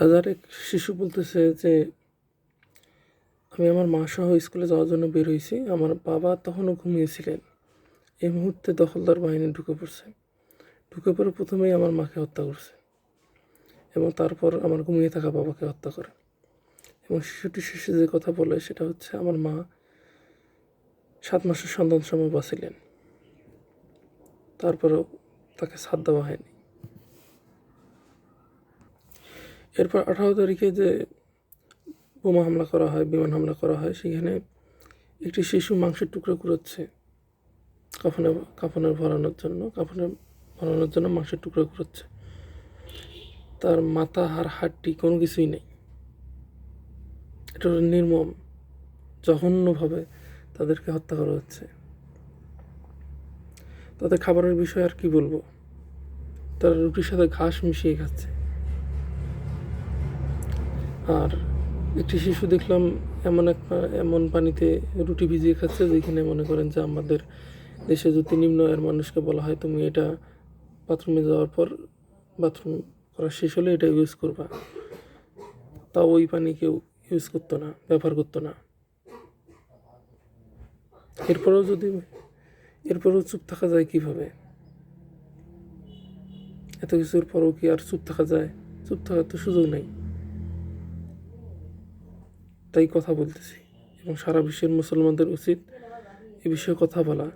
গাজার এক শিশু বলতেছে যে, আমি আমার মা সহ স্কুলে যাওয়ার জন্য বের হয়েছি। আমার বাবা তখনও ঘুমিয়েছিলেন। এই মুহূর্তে দখলদার বাহিনী ঢুকে পড়ছে। ঢুকে পড়ে প্রথমেই আমার মাকে হত্যা করছে এবং তারপর আমার ঘুমিয়ে থাকা বাবাকে হত্যা করে। এবং শিশুটি শেষে যে কথা বলে সেটা হচ্ছে, আমার মা সাত মাসের সন্তান সময় বাঁচিলেন। তারপরেও তাকে সাদ দেওয়া হয়নি। এরপর আঠারো তারিখে যে বোমা হামলা করা হয়, বিমান হামলা করা হয়, সেখানে একটি শিশু মাংসের টুকরো কুড়োচ্ছে কাফনে কাফনের ভরানোর জন্য, কাফনের ভরানোর জন্য মাংসের টুকরো কুড়োচ্ছে। তার মাথা হার হাড্ডি কোনো কিছুই নেই। এটা নির্মম, জঘন্যভাবে তাদেরকে হত্যা করা হচ্ছে। তাদের খাবারের বিষয়ে আর কি বলব? তারা রুটির সাথে ঘাস মিশিয়ে খাচ্ছে। আর একটি শিশু দেখলাম এমন এক এমন পানিতে রুটি ভিজিয়ে খাচ্ছে যেখানে মনে করেন যে আমাদের দেশে যদি নিম্ন আয়ের মানুষকে বলা হয়, তুমি এটা বাথরুমে যাওয়ার পর বাথরুম করা শেষ হলে এটা ইউজ করবা। তাও ওই পানি কেউ ইউজ করতো না, ব্যবহার করতো না। এরপরেও যদি, এরপরেও চুপ থাকা যায় কীভাবে? এত কিছুর পরও কি আর চুপ থাকা যায়? চুপ থাকার তো সুযোগ নেই। তাই কথা বলতেছি এবং সারা বিশ্বের মুসলমানদের উচিত এ বিষয়ে কথা বলা।